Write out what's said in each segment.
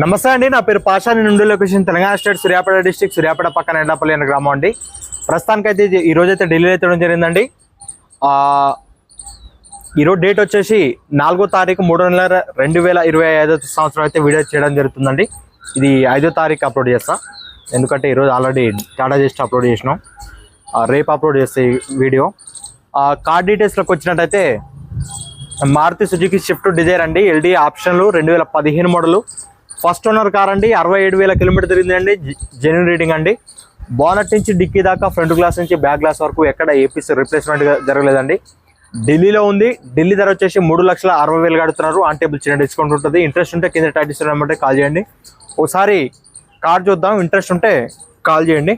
నమస్తే అండి నా పేరు పాషా నేను ఉండే location Telangana state Suryapet district Suryapet పక్కన ఎండాపల్లి అనే గ్రామం అండి. ప్రస్తుతానికైతే ఇది- ఈ రోజు అయితే ఢిల్లీలో అయితే జరిగిందండి ఈరోజు డేట్ వచ్చేసి నాలుగో తారీఖు మూడో నెల రెండు వేల ఇరవై ఐదో సంవత్సరం అయితే వీడియో చేయడం జరుగుతుందండి. ఇది ఐదో తారీఖు అప్లోడ్ చేస్తా. ఎందుకంటే ఈరోజు ఆల్రెడీ టాటా చేసి అప్లోడ్ చేసినాం. ఆ, రేపు అప్లోడ్ చేస్తే వీడియో. కార్డ్ కార్ డీటెయిల్స్లోకి వచ్చినట్టయితే మారుతి సుజుకి షిఫ్ట్ డిజైర్ అండి. ఎల్డీ ఆప్షన్లు రెండు వేల పదిహేను మోడలు. ఫస్ట్ ఓనర్ కార్ అండి అరవై ఏడు వేల కిలోమీటర్ తిరిగిందండి జెన్యున్ రీడింగ్ అండి. బోనట్ నుంచి డిక్కీ దాకా ఫ్రంట్ గ్లాస్ నుంచి బ్యాక్ గ్లాస్ వరకు ఎక్కడ ఏపీస్ రిప్లేస్మెంట్ జరగలేదండి. ఢిల్లీలో ఉంది ఢిల్లీ ధర వచ్చేసి మూడు లక్షల అరవై వేలు కడుతున్నారు. ఆన్ టేబుల్ చిన్న డిస్కౌంట్ ఉంటుంది. ఇంట్రెస్ట్ ఉంటే కింద టైట్ ఇస్తున్నమాట కాల్ చేయండి. ఒకసారి కార్ చూద్దాం. ఇంట్రెస్ట్ ఉంటే కాల్ చేయండి.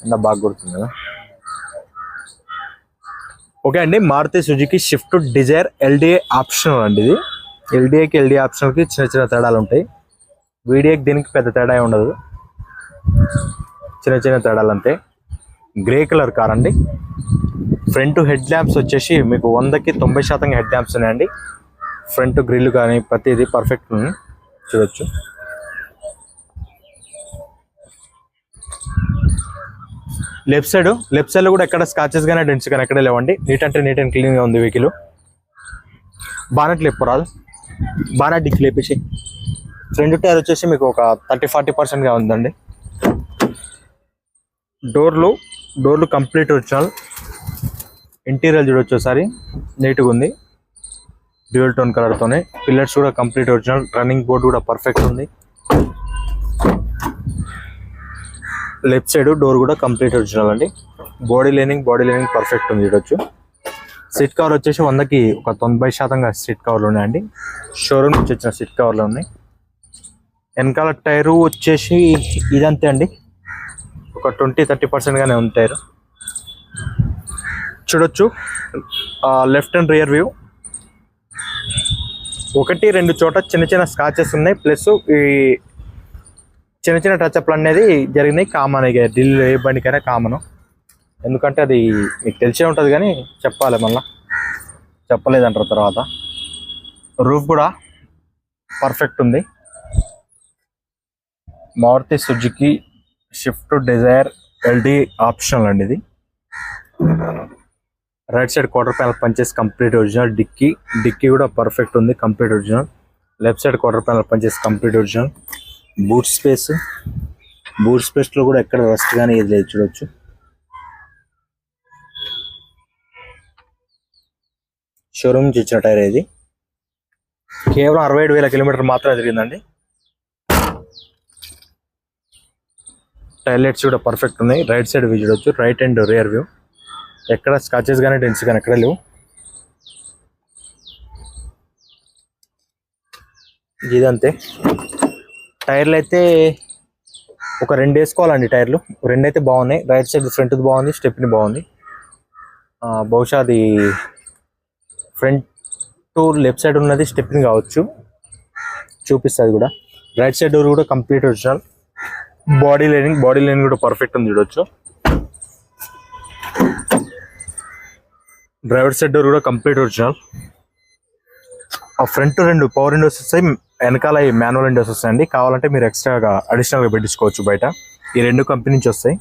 ఎంత బాగా గుర్తుంది కదా. ఓకే అండి Maruti Suzuki Swift Dzire L D A optional అండి ఇది. ఎల్డిఏకి ఎల్డిఏ ఆప్షన్కి చిన్న చిన్న తేడాలు ఉంటాయి. వీడియోకి దీనికి పెద్ద తేడా ఏం ఉండదు. చిన్న చిన్న తేడాలు అంతే. గ్రే కలర్ కార్ అండి. ఫ్రంట్ హెడ్ ల్యాంప్స్ వచ్చేసి మీకు వందకి తొంభై శాతం హెడ్ ల్యాంప్స్ ఉన్నాయండి. ఫ్రంట్ గ్రిల్ కానీ ప్రతిదీ పర్ఫెక్ట్ ఉంది. చూడొచ్చు. లెఫ్ట్ సైడ్ లెఫ్ట్ సైడ్ కూడా ఎక్కడ స్కాచెస్ కానీ డెంట్స్ కానీ ఎక్కడ లేవండి. నీట్ అంటే నీట్ అండ్ క్లీన్గా ఉంది వెహికల్ బానెట్ లేపురాదు బానెట్ డిక్ లేపేసి ఫ్రంట్ టైర్ వచ్చేసి మీకు ఒక థర్టీ ఫార్టీ పర్సెంట్గా ఉందండి. డోర్లు డోర్లు కంప్లీట్ వచ్చాను ఇంటీరియర్ చూడొచ్చు ఒకసారి నీట్గా ఉంది. డ్యూయల్ టోన్ కలర్తోనే పిల్లర్స్ కూడా కంప్లీట్ ఒరిజినల్. రన్నింగ్ బోర్డ్ కూడా పర్ఫెక్ట్ ఉంది. లెఫ్ట్ సైడ్ డోర్ కూడా కంప్లీట్ ఒరిజినల్ అండి. Body lining body lining perfect ఉంది చూడొచ్చు. సీట్ కవర్ వచ్చేసి వందకి ఒక తొంభై శాతంగా సీట్ కవర్లు ఉన్నాయండి. షోరూమ్ నుంచి వచ్చిన సీట్ కవర్లు ఉన్నాయి. వెనకాల టైరు వచ్చేసి ఇదంతే అండి. ఒక ట్వంటీ థర్టీ పర్సెంట్గానే ఉంది టైరు. చూడొచ్చు. Left and rear view. ఒకటి రెండు చోట చిన్న చిన్న స్కాచెస్ ఉన్నాయి. ప్లస్ ఈ చిన్న చిన్న టచ్అప్లు అనేది జరిగినాయి. కామన్ ఇక ఢిల్లీలో ఏ బండికైనా కామన్ ఎందుకంటే అది మీకు తెలిసే ఉంటుంది కానీ చెప్పాలి మళ్ళీ. చెప్పలేదంటారు తర్వాత. రూఫ్ కూడా పర్ఫెక్ట్ ఉంది. Maruti Suzuki Swift Dzire LDi optional అండి ఇది. రైట్ సైడ్ క్వార్టర్ ప్యానల్ పంచేసి కంప్లీట్ ఒరిజినల్ డిక్కీ. డిక్కీ కూడా పర్ఫెక్ట్ ఉంది complete original. Left side quarter panel పంచేసి complete original. Boot space. Boot స్పేస్లో కూడా ఎక్కడ రస్ట్ కానీ ఏది లేదు చూడొచ్చు. షోరూమ్ నుంచి వచ్చిన టైర్ ఇది. కేవలం అరవై ఏడు వేల కిలోమీటర్ మాత్రమే తిరిగిందండి. టైర్ లైట్స్ కూడా పర్ఫెక్ట్ ఉన్నాయి. రైట్ సైడ్ వ్యూ చూడొచ్చు రైట్ అండ్ రియర్ వ్యూ ఎక్కడ స్కాచెస్ కానీ డెన్స్ కానీ ఎక్కడ లేవు. ఇదంతే. టైర్లు అయితే ఒక రెండు వేసుకోవాలండి టైర్లు. రెండు అయితే బాగున్నాయి రైట్ సైడ్ ఫ్రంట్ బాగుంది స్టెప్ని బాగుంది. బహుశా అది ఫ్రంట్ టు లెఫ్ట్ సైడ్ ఉన్నది స్టెప్ని కావచ్చు. చూపిస్తుంది కూడా. రైట్ సైడ్ డోర్ కూడా complete original body lining body lining కూడా పర్ఫెక్ట్ ఉంది చూడొచ్చు. డ్రైవర్ సైడ్ డోర్ కూడా కంప్లీట్ ఒరిజినల్ ఆ ఫ్రంట్ రెండు పవర్ విండోస్ వస్తాయి వెనకాల ఈ మాన్యువల్ విండోస్ వస్తాయండి. కావాలంటే మీరు ఎక్స్ట్రాగా అడిషనల్గా పెట్టించుకోవచ్చు బయట. ఈ రెండు కంపెనీ నుంచి వస్తాయి.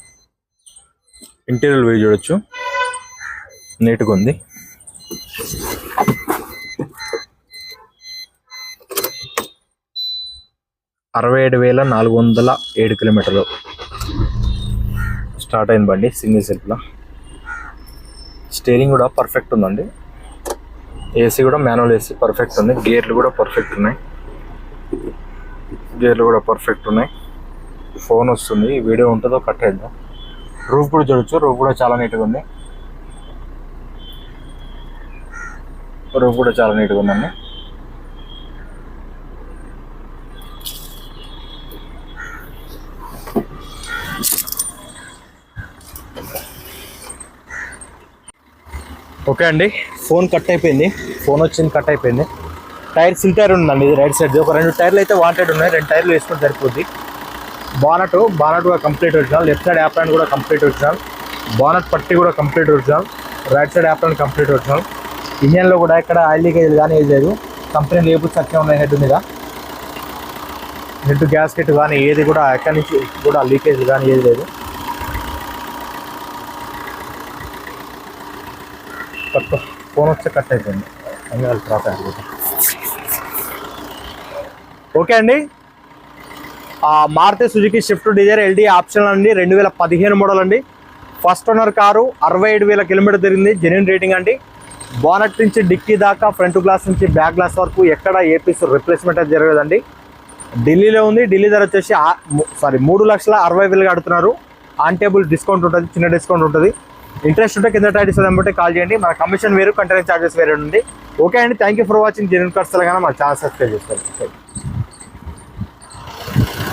ఇంటీరియర్ వ్యూ చూడొచ్చు. నీట్గా ఉంది. అరవై ఏడు వేల నాలుగు వందల ఏడు కిలోమీటర్లు. స్టార్ట్ అయింది బండి సింగిల్ సెల్ఫ్లో. స్టీరింగ్ కూడా పర్ఫెక్ట్ ఉందండి. ఏసీ కూడా మాన్యువల్ ఏసీ పర్ఫెక్ట్ ఉంది. గేర్లు కూడా పర్ఫెక్ట్ ఉన్నాయి. గేర్లు కూడా పర్ఫెక్ట్ ఉన్నాయి. ఫోన్ వస్తుంది. వీడియో ఉంటుందో కట్ చేద్దాం రూఫ్ కూడా చూడొచ్చు. రూఫ్ కూడా చాలా నీట్గా ఉంది. రూఫ్ కూడా చాలా నీట్గా ఉందండి. ఓకే అండి. ఫోన్ కట్ అయిపోయింది. ఫోన్ వచ్చింది కట్ అయిపోయింది. టైర్ సిల్ టైర్ ఉందండి ఇది రైట్ సైడ్. ఒక రెండు టైర్లు అయితే వాంటెడ్ ఉన్నాయి రెండు టైర్లు వేసుకుంటే సరిపోద్ది. బానట్ బానట్ కూడా కంప్లీట్ ఒరిజినల్ లెఫ్ట్ సైడ్ యాప్ కూడా కంప్లీట్ ఒరిజినల్ బానట్ పట్టి కూడా కంప్లీట్ ఒరిజినల్ రైట్ సైడ్ యాప్ కంప్లీట్ ఒరిజినల్ ఇంజన్లో కూడా ఇక్కడ ఆయిల్ లీకేజ్ కానీ ఏది లేదు. కంపెనీ లేపు చక్కగా ఉన్నాయి హెడ్ మీద. హెడ్ గ్యాస్కెట్ కానీ ఏది కూడా ఎక్కడి నుంచి కూడా లీకేజ్ కానీ ఏది లేదు. కట్ ఫోన్ వచ్చే కట్ అయిపోయింది. అందువల్ల తర్వాత అయిపోతుంది. ఓకే అండి. ఆ Maruti Suzuki Swift Dzire LDi option అండి. రెండు వేల పదిహేను మోడల్ అండి. ఫస్ట్ ఓనర్ కారు అరవై ఏడు వేల కిలోమీటర్ తిరిగింది. జెన్యున్ రేటింగ్ అండి. బోనట్ నుంచి డిక్కీ దాకా ఫ్రంట్ గ్లాస్ నుంచి బ్యాక్ గ్లాస్ వరకు ఎక్కడ ఏ పీస్ రిప్లేస్మెంట్ అయితే జరగదండి. ఢిల్లీలో ఉంది. ఢిల్లీ ధర వచ్చేసి సారీ మూడు లక్షల అరవై వేలుగా అడుగుతున్నారు. ఆన్ టేబుల్ డిస్కౌంట్ ఉంటుంది చిన్న డిస్కౌంట్ ఉంటుంది. ఇంట్రెస్ట్ ఉంటే కింద టైటిల్స్ వెంబటే కాల్ చేయండి. మన కమిషన్ వేరు కంటెంట్ ఛార్జెస్ వేరే ఉంది. ఓకే అండి. Thank you for watching genuine cars Telangana మన ఛానల్ సబ్స్క్రైబ్ చేసుకోండి.